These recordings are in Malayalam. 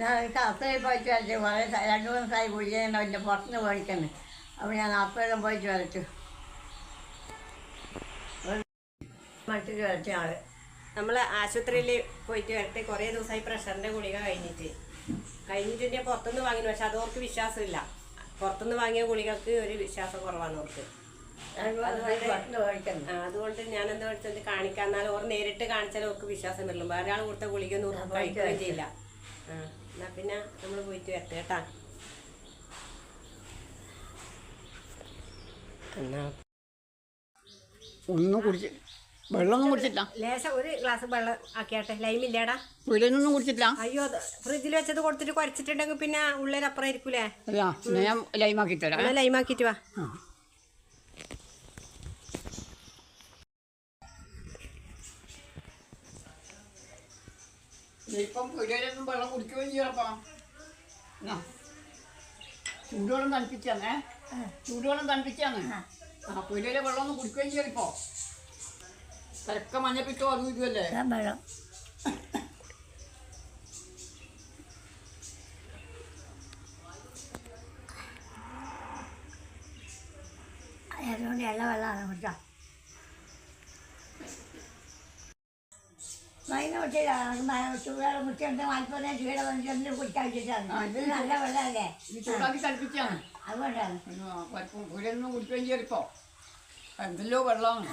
ഞാൻ കപ്പലിൽ പോയിട്ട് വരച്ചു വളരെ രണ്ട് മൂന്ന് ദിവസമായി കുഴിയുന്ന അവന്റെ പുറത്തുനിന്ന് പോയിക്കുന്നത് അപ്പോൾ ഞാൻ അപ്പോഴും പോയിട്ട് വരച്ചു മറ്റൊരു വരച്ച ആൾ. നമ്മൾ ആശുപത്രിയിൽ പോയിട്ട് വരട്ടെ. കുറേ ദിവസമായി പ്രഷറിന്റെ ഗുളിക കഴിഞ്ഞിട്ട്. കഴിഞ്ഞിട്ട് ഞാൻ പുറത്തുനിന്ന് വാങ്ങി പക്ഷെ അത് അവർക്ക് വിശ്വാസമില്ല. പുറത്തുനിന്ന് വാങ്ങിയ ഗുളികൾക്ക് ഒരു വിശ്വാസം കുറവാണ് അവർക്ക്. അതുകൊണ്ട് ഞാൻ എന്താ വെച്ചാൽ കാണിക്കാൻ എന്നാൽ ഓർ നേരിട്ട് കാണിച്ചാൽ അവർക്ക് വിശ്വാസം വരില്ല. വേറെ ആൾ കൊടുത്ത ഗുളിക ഒന്നും കഴിക്കുകയും ചെയ്യില്ല. പിന്നെ നമ്മൾ പോയിട്ട് വരട്ടെ കേട്ടാ. എന്നാ. ഒന്നും കുടിച്ച് വെള്ളമൊന്നും കുടിച്ചില്ല ലേശം ഒരു ഗ്ലാസ് വെള്ളം ആക്കിയാട്ടെ. ലൈമില്ലേടാ ഒന്നും കുടിച്ചില്ല അയ്യോ അത് ഫ്രിഡ്ജിൽ വെച്ചത് കൊടുത്തിട്ട് കുറച്ചിട്ടുണ്ടെങ്കിൽ പിന്നെ ഉള്ളിലപ്പുറം ഇരിക്കൂലേ അല്ല ഞാൻ ലൈമാക്കി തരാം. ഒന്ന് ലൈമാക്കിയിട്ട് വാ. ഇപ്പം വീടിനൊന്നും വെള്ളം കുടിക്കുകയും ചെയ്യണപ്പാ എന്നാ. ചൂടുവെള്ളം തണുപ്പിച്ചാന്നേ? ചൂടുവെള്ളം തണുപ്പിച്ചാന്ന്? ആ. പീടികയിലെ വെള്ളം ഒന്നും കുടിക്കുകയും ചെയ്യണിപ്പോ തിരക്ക മഞ്ഞപ്പിട്ടോ അതും ഇതുമല്ലേ വെള്ളം. അതുകൊണ്ട് എള്ള വെള്ളമാണ് കുടിക്കാം മൈന കുട്ടിയുണ്ട് മലപ്പുറം ചൂട് വന്നിട്ട് കുടിക്കാൻ വെച്ചിട്ടാണ്. നല്ല വെള്ളമല്ലേ ചൂടാക്കി അതുകൊണ്ടാണ് വീടിനൊന്നും കുടിക്കുകയും എന്തെല്ലോ വെള്ളമാണ്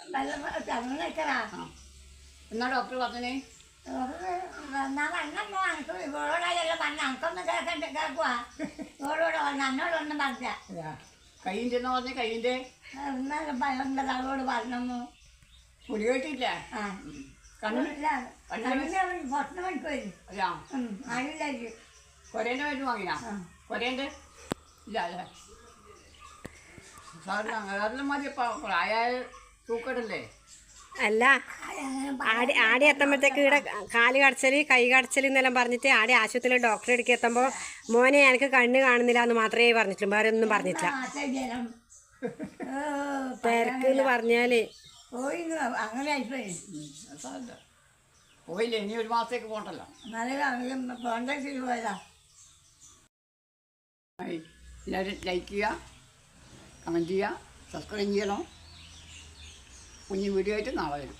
വെള്ളം എന്നാ ഡോക്ടർ പറഞ്ഞേ? അന്നമ്മോ പറഞ്ഞ എനിക്കൊന്നും കേൾക്കണ്ട കേൾക്കുവാ ഇവളോട് പറഞ്ഞു എന്നോടൊന്നും പറഞ്ഞ കയ്യിന്റെ പറഞ്ഞ അവളോട് പറഞ്ഞു ആ. ഭക്ഷണം കഴിക്കുമായിരുന്നു അല്ല ആടെ കൊരേന്റെ മരുന്ന് വാങ്ങിനാ? കൊരേന്റെ ഇല്ല അല്ലേ. സാറിന് അതെല്ലാം മതി. ഇപ്പം പ്രായമായ തൂക്കടല്ലേ? അല്ല. ആടി ആടി എത്തുമ്പോഴത്തേക്ക് ഇവിടെ കാൽ കടച്ചൽ കൈ കടച്ചൽ എന്നെല്ലാം പറഞ്ഞിട്ട് ആടി ആശുപത്രിയിൽ ഡോക്ടറെ അടുക്കി എത്തുമ്പോൾ മോനെ എനിക്ക് കണ്ണ് കാണുന്നില്ല എന്ന് മാത്രമേ പറഞ്ഞിട്ടുള്ളൂ. വേറെ ഒന്നും പറഞ്ഞിട്ടില്ല. തിരക്ക് എന്ന് പറഞ്ഞാൽ. പോയി അങ്ങനെ ആയിപ്പോയി. സാറില്ല പോയില്ലേ? ഇനി ഒരു മാസത്തേക്ക് പോകണ്ടല്ലോ നല്ല കോണ്ടാക്ട് പോയതാ. ആയി. എല്ലാവരും ലൈക്ക് ചെയ്യുക കമന്റ് ചെയ്യുക സബ്സ്ക്രൈബ് ചെയ്യണം. കുഞ്ഞു വീഡിയോ ആയിട്ട് നാളെ വരും.